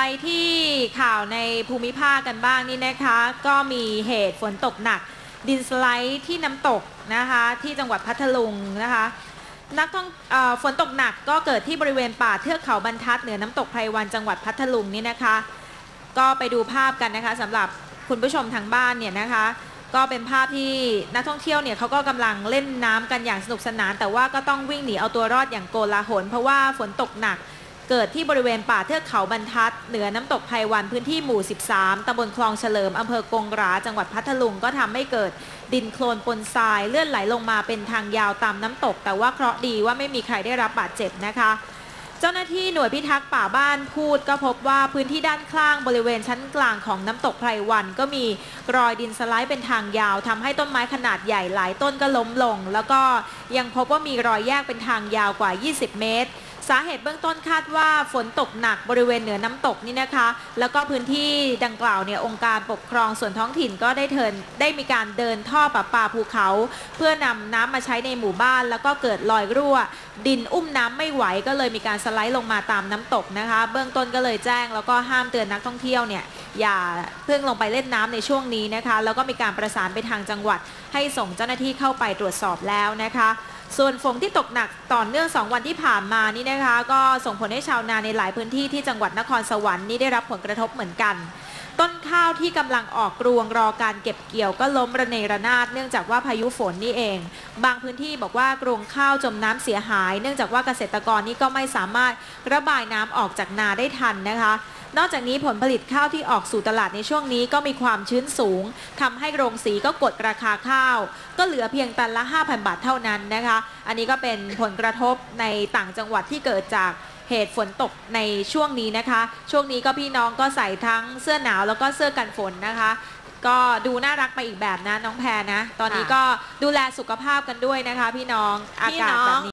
ไปที่ข่าวในภูมิภาคกันบ้างนี่นะคะ ก็มีเหตุฝนตกหนัก ดินสไลด์ที่น้ำตกนะคะ ที่จังหวัดพัทลุงนะคะนักท่องฝนตกหนักก็เกิดที่บริเวณป่าเทือกเขาบรรทัดเหนือน้ำตกไพรวันจังหวัดพัทลุงนี่นะคะ ก็ไปดูภาพกันนะคะสำหรับคุณผู้ชมทางบ้านเนี่ยนะคะ ก็เป็นภาพที่นักท่องเที่ยวเนี่ยเขาก็กำลังเล่นน้ำกันอย่างสนุกสนาน แต่ว่าก็ต้องวิ่งหนีเอาตัวรอดอย่างโกลาหลเพราะว่าฝนตกหนัก เกิดที่บริเวณป่าเทือกเขาบรรทัด เหนือน้ำตกไพรวันพื้นที่หมู่ 13ตำบลคลองเฉลิมอำเภอกงราจังหวัดพัทลุงก็ทำให้เกิดดินโคลนปนทรายเลื่อนไหลลงมาเป็นทางยาวตามน้ำตก แต่ว่าเคราะห์ดีว่าไม่มีใครได้รับบาดเจ็บนะคะ เจ้าหน้าที่หน่วยพิทักษ์ป่าบ้านพูดก็พบว่าพื้นที่ด้านข้างบริเวณชั้นกลางของน้ำตกไพรวัน ก็มีรอยดินสไลด์เป็นทางยาวทำให้ต้นไม้ขนาดใหญ่หลายต้นก็ล้มลง แล้วก็ยังพบว่ามีรอยแยกเป็นทางยาวกว่า 20 เมตร สาเหตุเบื้องต้นคาดว่าฝนตกหนักบริเวณเหนือน้ำตกนี่นะคะ แล้วก็พื้นที่ดังกล่าวเนี่ยองค์การปกครองส่วนท้องถิ่นก็ได้เทินได้มีการเดินท่อประปาภูเขา เพื่อนำน้ำมาใช้ในหมู่บ้าน แล้วก็เกิดรอยรั่ว ดินอุ้มน้ำไม่ไหวก็เลยมีการสไลด์ลงมาตามน้ำตกนะคะ เบื้องต้นก็เลยแจ้ง แล้วก็ห้ามเตือนนักท่องเที่ยวเนี่ยอย่าเพิ่งลงไปเล่นน้ำในช่วงนี้นะคะ แล้วก็มีการประสานไปทางจังหวัด ให้ส่งเจ้าหน้าที่เข้าไปตรวจสอบแล้วนะคะ ส่วนฝนที่ตกหนักต่อเนื่อง 2 วันที่ผ่านมานี่นะคะ ก็ส่งผลให้ชาวนาในหลายพื้นที่ที่จังหวัดนครสวรรค์นี่ได้รับผลกระทบเหมือนกัน ต้นข้าวที่กำลังออกรวงรอการเก็บเกี่ยวก็ล้มระเนระนาดเนื่องจากว่าพายุฝนนี่เอง บางพื้นที่บอกว่ากรวงข้าวจมน้ำเสียหาย เนื่องจากว่าเกษตรกรนี่ก็ไม่สามารถระบายน้ำออกจากนาได้ทันนะคะนอกจากนี้ผลผลิตข้าวที่ออกสู่ตลาดในช่วงนี้ก็มีความชื้นสูงทำให้โรงสีก็กดราคาข้าว ก็เหลือเพียงตันละ 5,000 บาทเท่านั้นนะคะ อันนี้ก็เป็นผลกระทบในต่างจังหวัดที่เกิดจาก เหตุฝนตกในช่วงนี้นะคะ ช่วงนี้ก็พี่น้องก็ใส่ทั้งเสื้อหนาวแล้วก็เสื้อกันฝนนะคะ ก็ดูน่ารักไปอีกแบบนะน้องแพรนะ ตอนนี้ก็ดูแลสุขภาพกันด้วยนะคะ พี่น้องอากาศแบบนี้